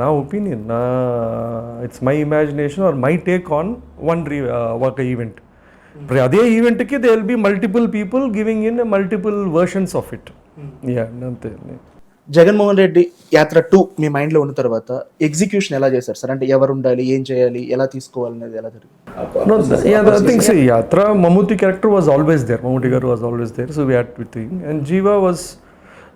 నా ఒపీనియన్ నా it's my imagination or my take on one రీ ఒక ఈవెంట్ ఇప్పుడు అదే ఈవెంట్కి they will be multiple people giving in multiple versions of it yeah అంతే. జగన్మోహన్ రెడ్డి యాత్ర టూ మీ మైండ్లో ఉన్న తర్వాత ఎగ్జిక్యూషన్ ఎలా చేశారు సార్? అంటే ఎవరు ఉండాలి ఏం చేయాలి ఎలా తీసుకోవాలి అనేది ఎలా జరిగింది? No, the, yeah, the thing say Yatra, Mammootty character was always there. Mammootty Garu was always there. So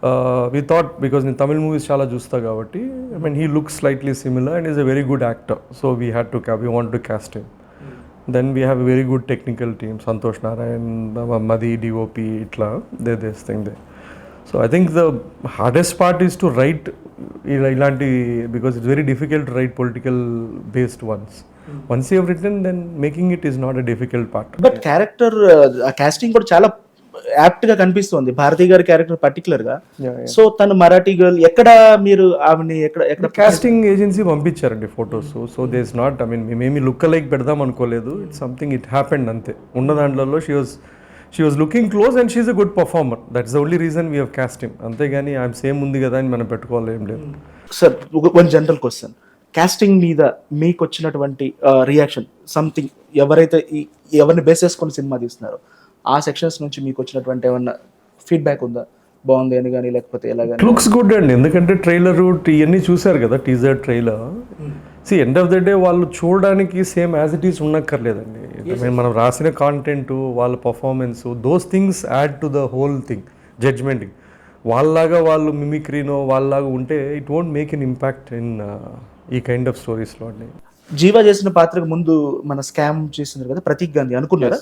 uh, we thought because in Tamil movies chala చూస్తా కాబట్టి I mean he looks slightly similar and is a very good actor. So we had to ca- we wanted to cast him. Then we have a very good technical team. Santosh Narayan, uh, Madhi, DOP, itla they this thing there. So I think the hardest part is to write ఇలా- ఇలాంటి because it's very difficult to write political based ones. Once you have written, then making it is not a difficult part. But character casting కూడా చాలా యాప్ట్గా కనిపిస్తుంది. భారతి గారి character పర్టికులర్గా. So తను Marathi girl ఎక్కడ మీరు ఆమెని ఎక్కడ ఎక్కడ కాస్టింగ్ ఏజెన్సీ పంపించారండి photos so they is not I mean మేమేమి లుక్ లైక్ పెడదాం అనుకోలేదు. ఇట్స్ సంథింగ్ ఇట్ హ్యాపెండ్ అంతే. ఉన్న దాంట్లో she was she was looking close and she's a good performer that's the only reason we have casting అంతేగాని ఐఎమ్ same ఉంది కదా అని మనం పెట్టుకోవాలి ఏం లేదు. Sir one general question casting మీద మీకు వచ్చినటువంటి రియాక్షన్ సంథింగ్ ఎవరైతే ఎవరిని బేస్ చేసుకొని సినిమా తీస్తున్నారో ఆ సెక్షన్స్ నుంచి మీకు వచ్చినటువంటి ఏమన్నా ఫీడ్బ్యాక్ ఉందా? బాగుంది అని కానీ లేకపోతే ఎలా కానీ లుక్స్ గుడ్ అండి. ఎందుకంటే ట్రైలర్ ఇవన్నీ చూశారు కదా teaser trailer C end of the day వాళ్ళు చూడడానికి same as it is mean, మనం రాసిన కాంటెంట్ వాళ్ళ performance those things add to the whole thing judgement వాళ్ళలాగా వాళ్ళు మిమిక్రీనో వాళ్ళలాగా ఉంటే it won't make an impact in ఈ కైండ్ ఆఫ్ స్టోరీస్లో అండి. జీవా చేసిన పాత్రకు ముందు మన స్కామ్ చేసినారు కదా ప్రతీక్ గాంధీ అనుకున్నారా?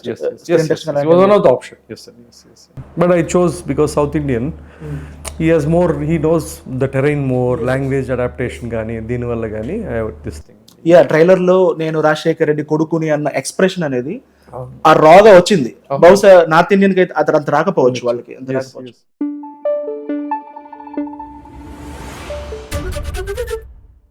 Option but I chose because South Indian he has more he knows the terrain more language adaptation కానీ దీనివల్ల కానీ ఐ దిస్ థింగ్ యా ట్రైలర్లో నేను రాజశేఖర్ రెడ్డి కొడుకుని అన్న ఎక్స్ప్రెషన్ అనేది ఆ రాగా వచ్చింది. బహుశా నార్త్ ఇండియన్కి అయితే అతను అంత రాకపోవచ్చు వాళ్ళకి అంత రాకపోవచ్చు.